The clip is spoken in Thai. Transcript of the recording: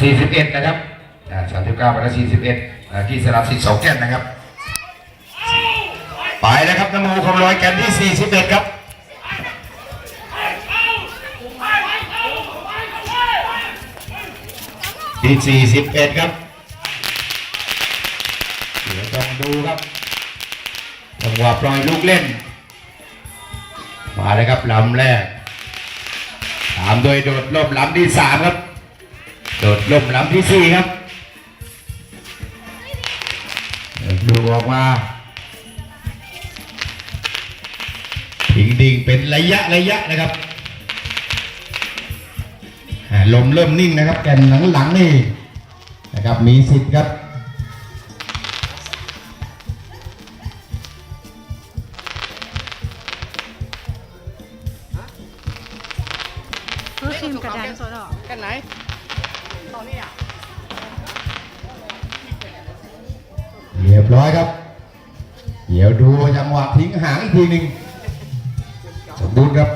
41 นะครับ39ไปแล้ว41ที่สนามสิทธิ์สองแก่นนะครับ ไปแล้วครับนโมคำลอยแก่นที่ 41 ครับที่ 41 ครับเดี๋ยวต้องดูครับจังหวะปล่อยลูกเล่น มาเลยครับลำแรกตามโดยโดดล่มลำที่สามครับ ดดล่มลำที่สี่ครับเดี๋ยวดูออกมาถิงดิ่งเป็นระยะระยะนะครับอ่าลมเริ่มนิ่งนะครับแกนหลังๆนี่นะครับมีสิทธิ์ครับเพื่อคิมกระดานโซดอกกันไหนตอนนี้อะ เรียบร้อยครับ เดี๋ยวดูจังหวะทิ้งหางอีกทีหนึ่งสมบูรณ์ครับ